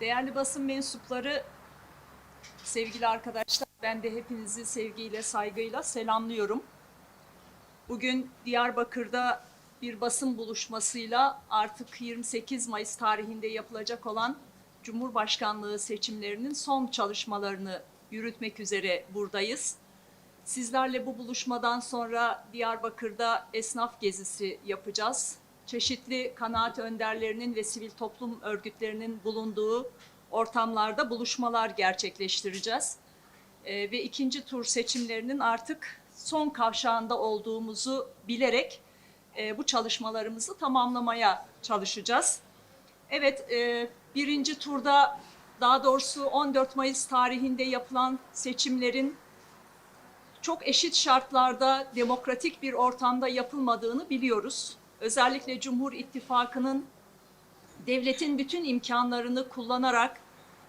Değerli basın mensupları, sevgili arkadaşlar, ben de hepinizi sevgiyle, saygıyla selamlıyorum. Bugün Diyarbakır'da bir basın buluşmasıyla artık 28 Mayıs tarihinde yapılacak olan Cumhurbaşkanlığı seçimlerinin son çalışmalarını yürütmek üzere buradayız. Sizlerle bu buluşmadan sonra Diyarbakır'da esnaf gezisi yapacağız. Çeşitli kanaat önderlerinin ve sivil toplum örgütlerinin bulunduğu ortamlarda buluşmalar gerçekleştireceğiz. Ee, ve ikinci tur seçimlerinin artık son kavşağında olduğumuzu bilerek e, bu çalışmalarımızı tamamlamaya çalışacağız. Evet, e, birinci turda daha doğrusu 14 Mayıs tarihinde yapılan seçimlerin çok eşit şartlarda demokratik bir ortamda yapılmadığını biliyoruz. Özellikle Cumhur İttifakı'nın devletin bütün imkanlarını kullanarak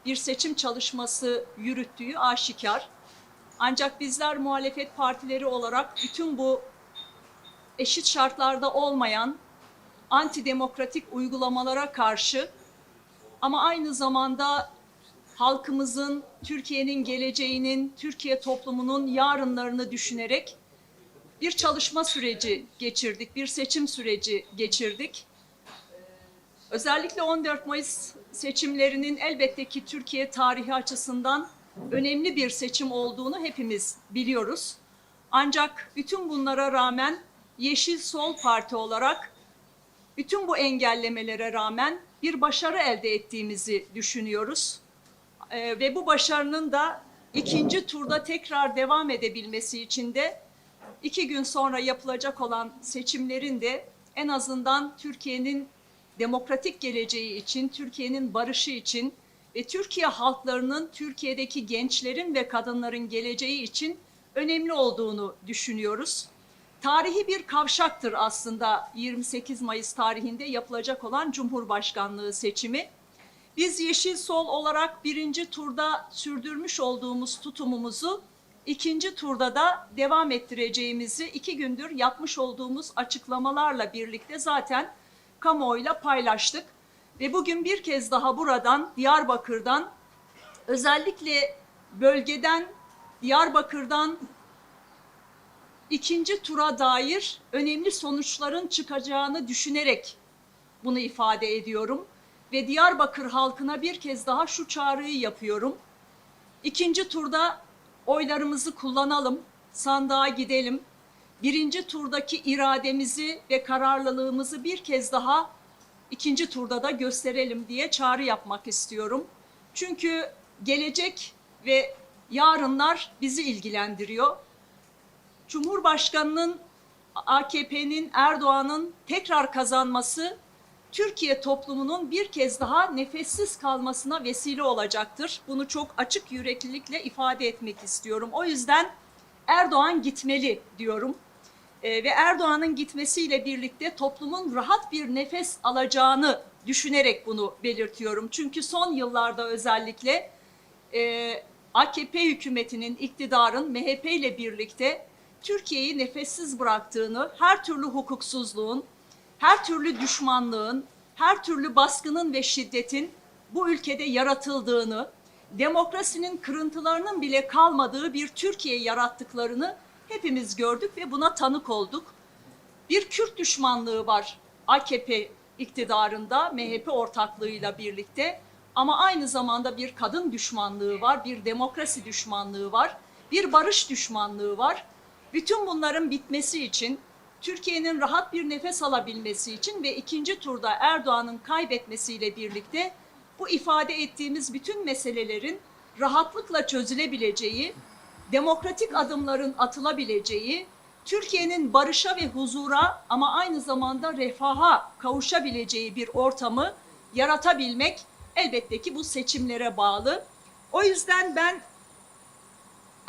bir seçim çalışması yürüttüğü aşikar. Ancak bizler muhalefet partileri olarak bütün bu eşit şartlarda olmayan antidemokratik uygulamalara karşı ama aynı zamanda halkımızın, Türkiye'nin geleceğinin, Türkiye toplumunun yarınlarını düşünerek bir çalışma süreci geçirdik, bir seçim süreci geçirdik. Özellikle 14 Mayıs seçimlerinin elbette ki Türkiye tarihi açısından önemli bir seçim olduğunu hepimiz biliyoruz. Ancak bütün bunlara rağmen Yeşil Sol Parti olarak bütün bu engellemelere rağmen bir başarı elde ettiğimizi düşünüyoruz. Ee, ve bu başarının da ikinci turda tekrar devam edebilmesi için de iki gün sonra yapılacak olan seçimlerin de en azından Türkiye'nin demokratik geleceği için, Türkiye'nin barışı için ve Türkiye halklarının, Türkiye'deki gençlerin ve kadınların geleceği için önemli olduğunu düşünüyoruz. Tarihi bir kavşaktır aslında 28 Mayıs tarihinde yapılacak olan Cumhurbaşkanlığı seçimi. Biz Yeşil Sol olarak birinci turda sürdürmüş olduğumuz tutumumuzu ikinci turda da devam ettireceğimizi iki gündür yapmış olduğumuz açıklamalarla birlikte zaten kamuoyuyla paylaştık. Ve bugün bir kez daha buradan Diyarbakır'dan özellikle bölgeden Diyarbakır'dan ikinci tura dair önemli sonuçların çıkacağını düşünerek bunu ifade ediyorum ve Diyarbakır halkına bir kez daha şu çağrıyı yapıyorum. İkinci turda oylarımızı kullanalım, sandığa gidelim. Birinci turdaki irademizi ve kararlılığımızı bir kez daha ikinci turda da gösterelim diye çağrı yapmak istiyorum. Çünkü gelecek ve yarınlar bizi ilgilendiriyor. Cumhurbaşkanının AKP'nin Erdoğan'ın tekrar kazanması Türkiye toplumunun bir kez daha nefessiz kalmasına vesile olacaktır. Bunu çok açık yüreklilikle ifade etmek istiyorum. O yüzden Erdoğan gitmeli diyorum. Ee, ve Erdoğan'ın gitmesiyle birlikte toplumun rahat bir nefes alacağını düşünerek bunu belirtiyorum. Çünkü son yıllarda özellikle e, AKP hükümetinin, iktidarın MHP ile birlikte Türkiye'yi nefessiz bıraktığını, her türlü hukuksuzluğun, her türlü düşmanlığın, her türlü baskının ve şiddetin bu ülkede yaratıldığını, demokrasinin kırıntılarının bile kalmadığı bir Türkiye yarattıklarını hepimiz gördük ve buna tanık olduk. Bir Kürt düşmanlığı var AKP iktidarında, MHP ortaklığıyla birlikte ama aynı zamanda bir kadın düşmanlığı var, bir demokrasi düşmanlığı var, bir barış düşmanlığı var. Bütün bunların bitmesi için Türkiye'nin rahat bir nefes alabilmesi için ve ikinci turda Erdoğan'ın kaybetmesiyle birlikte bu ifade ettiğimiz bütün meselelerin rahatlıkla çözülebileceği, demokratik adımların atılabileceği, Türkiye'nin barışa ve huzura ama aynı zamanda refaha kavuşabileceği bir ortamı yaratabilmek elbette ki bu seçimlere bağlı. O yüzden ben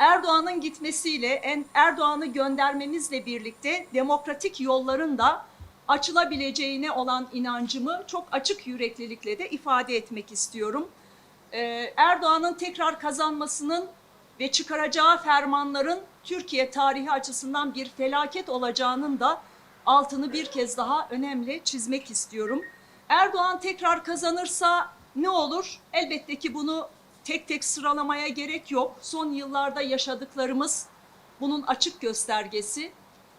Erdoğan'ın gitmesiyle, Erdoğan'ı göndermemizle birlikte demokratik yolların da açılabileceğine olan inancımı çok açık yüreklilikle de ifade etmek istiyorum. Ee, Erdoğan'ın tekrar kazanmasının ve çıkaracağı fermanların Türkiye tarihi açısından bir felaket olacağının da altını bir kez daha önemli çizmek istiyorum. Erdoğan tekrar kazanırsa Ne olur? Elbette ki bunu tek tek sıralamaya gerek yok. Son yıllarda yaşadıklarımız bunun açık göstergesi.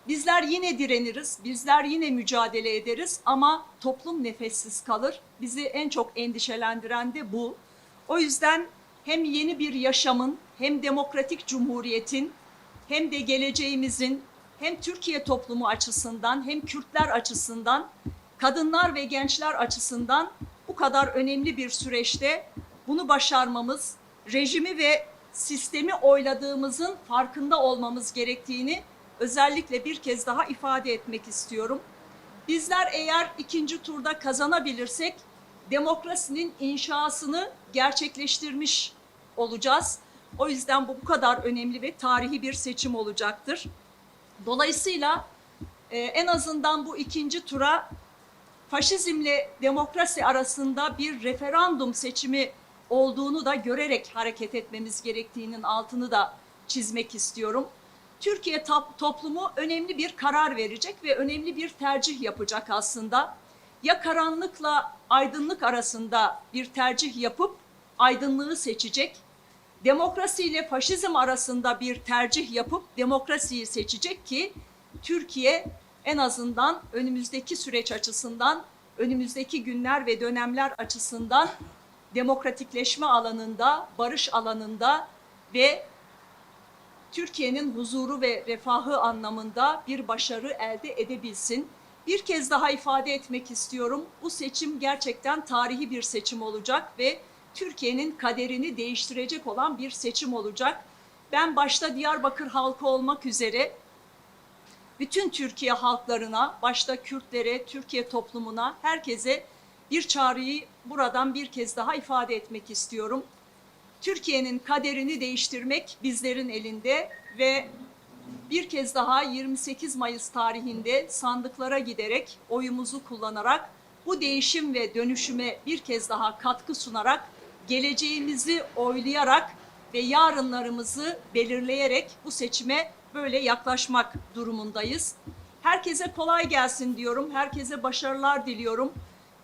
Bizler yine direniriz, bizler yine mücadele ederiz ama toplum nefessiz kalır. Bizi en çok endişelendiren de bu. O yüzden hem yeni bir yaşamın, hem demokratik cumhuriyetin, hem de geleceğimizin, hem Türkiye toplumu açısından, hem Kürtler açısından, kadınlar ve gençler açısından bu kadar önemli bir süreçte bunu başarmamız, rejimi ve sistemi oyladığımızın farkında olmamız gerektiğini özellikle bir kez daha ifade etmek istiyorum. Bizler eğer ikinci turda kazanabilirsek demokrasinin inşasını gerçekleştirmiş olacağız. O yüzden bu bu kadar önemli ve tarihi bir seçim olacaktır. Dolayısıyla e, en azından bu ikinci tura faşizmle demokrasi arasında bir referandum seçimi olduğunu da görerek hareket etmemiz gerektiğinin altını da çizmek istiyorum. Türkiye top- toplumu önemli bir karar verecek ve önemli bir tercih yapacak aslında. Ya karanlıkla aydınlık arasında bir tercih yapıp aydınlığı seçecek, demokrasi ile faşizm arasında bir tercih yapıp demokrasiyi seçecek ki Türkiye en azından önümüzdeki süreç açısından, önümüzdeki günler ve dönemler açısından demokratikleşme alanında, barış alanında ve Türkiye'nin huzuru ve refahı anlamında bir başarı elde edebilsin. Bir kez daha ifade etmek istiyorum. Bu seçim gerçekten tarihi bir seçim olacak ve Türkiye'nin kaderini değiştirecek olan bir seçim olacak. Ben başta Diyarbakır halkı olmak üzere bütün Türkiye halklarına, başta Kürtlere, Türkiye toplumuna, herkese bir çağrıyı buradan bir kez daha ifade etmek istiyorum. Türkiye'nin kaderini değiştirmek bizlerin elinde ve bir kez daha 28 Mayıs tarihinde sandıklara giderek oyumuzu kullanarak bu değişim ve dönüşüme bir kez daha katkı sunarak geleceğimizi oylayarak ve yarınlarımızı belirleyerek bu seçime böyle yaklaşmak durumundayız. Herkese kolay gelsin diyorum. Herkese başarılar diliyorum.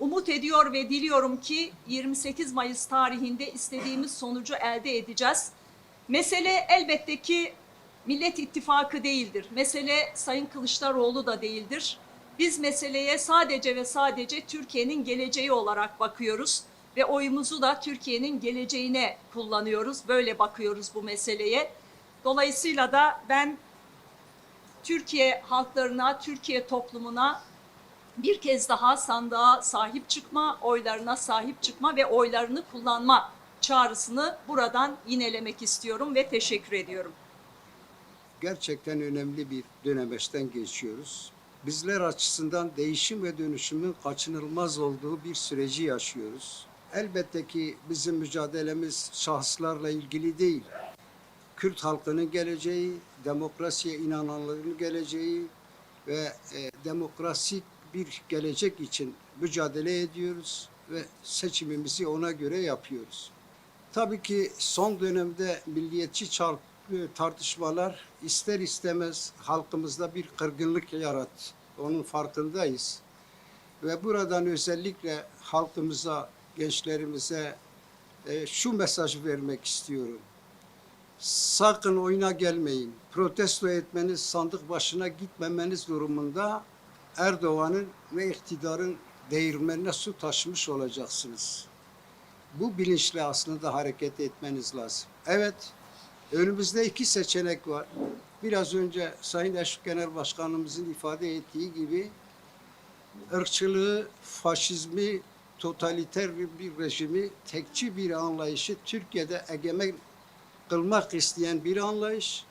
Umut ediyor ve diliyorum ki 28 Mayıs tarihinde istediğimiz sonucu elde edeceğiz. Mesele elbette ki Millet İttifakı değildir. Mesele Sayın Kılıçdaroğlu da değildir. Biz meseleye sadece ve sadece Türkiye'nin geleceği olarak bakıyoruz ve oyumuzu da Türkiye'nin geleceğine kullanıyoruz. Böyle bakıyoruz bu meseleye. Dolayısıyla da ben Türkiye halklarına, Türkiye toplumuna bir kez daha sandığa sahip çıkma, oylarına sahip çıkma ve oylarını kullanma çağrısını buradan yinelemek istiyorum ve teşekkür ediyorum. gerçekten önemli bir dönemeçten geçiyoruz. Bizler açısından değişim ve dönüşümün kaçınılmaz olduğu bir süreci yaşıyoruz. Elbette ki bizim mücadelemiz şahıslarla ilgili değil. Kürt halkının geleceği, demokrasiye inananların geleceği ve e, demokrasik bir gelecek için mücadele ediyoruz ve seçimimizi ona göre yapıyoruz. Tabii ki son dönemde milliyetçi çarp tartışmalar ister istemez halkımızda bir kırgınlık yarattı. Onun farkındayız. Ve buradan özellikle halkımıza, gençlerimize e, şu mesajı vermek istiyorum. Sakın oyuna gelmeyin. Protesto etmeniz, sandık başına gitmemeniz durumunda Erdoğan'ın ve iktidarın değirmenine su taşımış olacaksınız. Bu bilinçle aslında hareket etmeniz lazım. Evet, Önümüzde iki seçenek var. Biraz önce Sayın Eşref Genel Başkanımızın ifade ettiği gibi ırkçılığı, faşizmi, totaliter bir rejimi, tekçi bir anlayışı Türkiye'de egemen kılmak isteyen bir anlayış.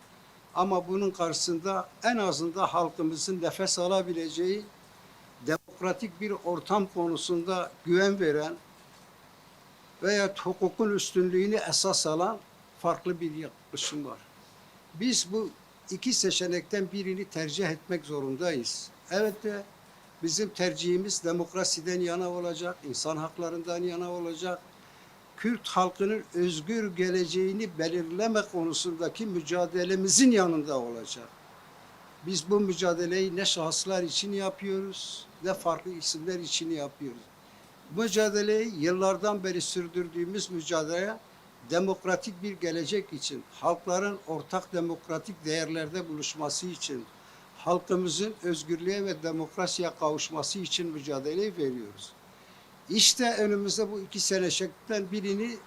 Ama bunun karşısında en azından halkımızın nefes alabileceği demokratik bir ortam konusunda güven veren veya hukukun üstünlüğünü esas alan farklı bir yaklaşım var. Biz bu iki seçenekten birini tercih etmek zorundayız. Evet de bizim tercihimiz demokrasiden yana olacak, insan haklarından yana olacak. Kürt halkının özgür geleceğini belirleme konusundaki mücadelemizin yanında olacak. Biz bu mücadeleyi ne şahıslar için yapıyoruz ne farklı isimler için yapıyoruz. Mücadeleyi yıllardan beri sürdürdüğümüz mücadele demokratik bir gelecek için, halkların ortak demokratik değerlerde buluşması için, halkımızın özgürlüğe ve demokrasiye kavuşması için mücadeleyi veriyoruz. İşte önümüzde bu iki seçenekten birini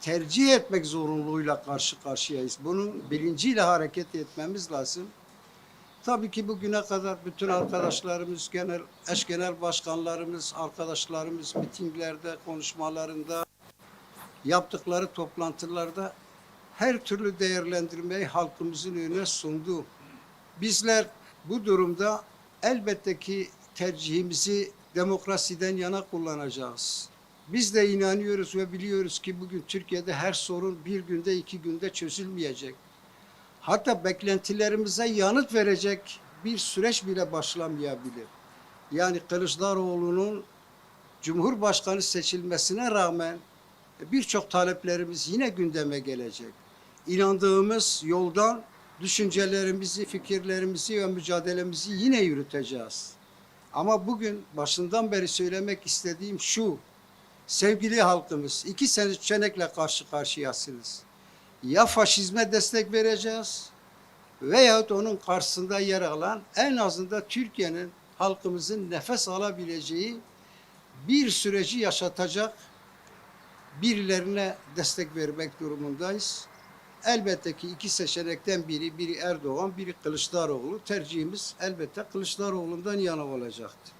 tercih etmek zorunluluğuyla karşı karşıyayız. Bunun bilinciyle hareket etmemiz lazım. Tabii ki bugüne kadar bütün arkadaşlarımız, genel eş genel başkanlarımız, arkadaşlarımız mitinglerde, konuşmalarında, yaptıkları toplantılarda her türlü değerlendirmeyi halkımızın önüne sundu. Bizler bu durumda elbette ki tercihimizi demokrasiden yana kullanacağız. Biz de inanıyoruz ve biliyoruz ki bugün Türkiye'de her sorun bir günde iki günde çözülmeyecek. Hatta beklentilerimize yanıt verecek bir süreç bile başlamayabilir. Yani Kılıçdaroğlu'nun Cumhurbaşkanı seçilmesine rağmen birçok taleplerimiz yine gündeme gelecek. İnandığımız yoldan düşüncelerimizi, fikirlerimizi ve mücadelemizi yine yürüteceğiz. Ama bugün başından beri söylemek istediğim şu. Sevgili halkımız, iki seçenekle karşı karşıyasınız. Ya faşizme destek vereceğiz veyahut onun karşısında yer alan en azından Türkiye'nin halkımızın nefes alabileceği bir süreci yaşatacak birilerine destek vermek durumundayız. Elbette ki iki seçenekten biri, biri Erdoğan, biri Kılıçdaroğlu. Tercihimiz elbette Kılıçdaroğlu'ndan yana olacaktır.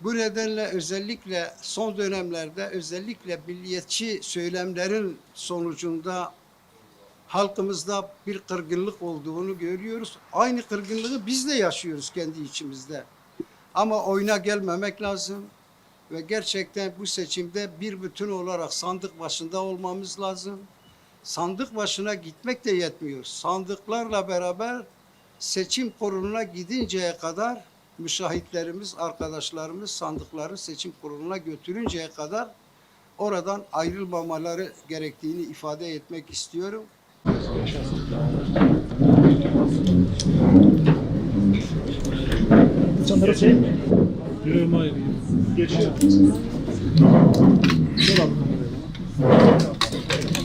Bu nedenle özellikle son dönemlerde özellikle milliyetçi söylemlerin sonucunda halkımızda bir kırgınlık olduğunu görüyoruz. Aynı kırgınlığı biz de yaşıyoruz kendi içimizde. Ama oyuna gelmemek lazım ve gerçekten bu seçimde bir bütün olarak sandık başında olmamız lazım. Sandık başına gitmek de yetmiyor. Sandıklarla beraber seçim kuruluna gidinceye kadar müşahitlerimiz, arkadaşlarımız sandıkları seçim kuruluna götürünceye kadar oradan ayrılmamaları gerektiğini ifade etmek istiyorum. Geçeyim mi? Yok hayır. Geçiyor. Kamerayı.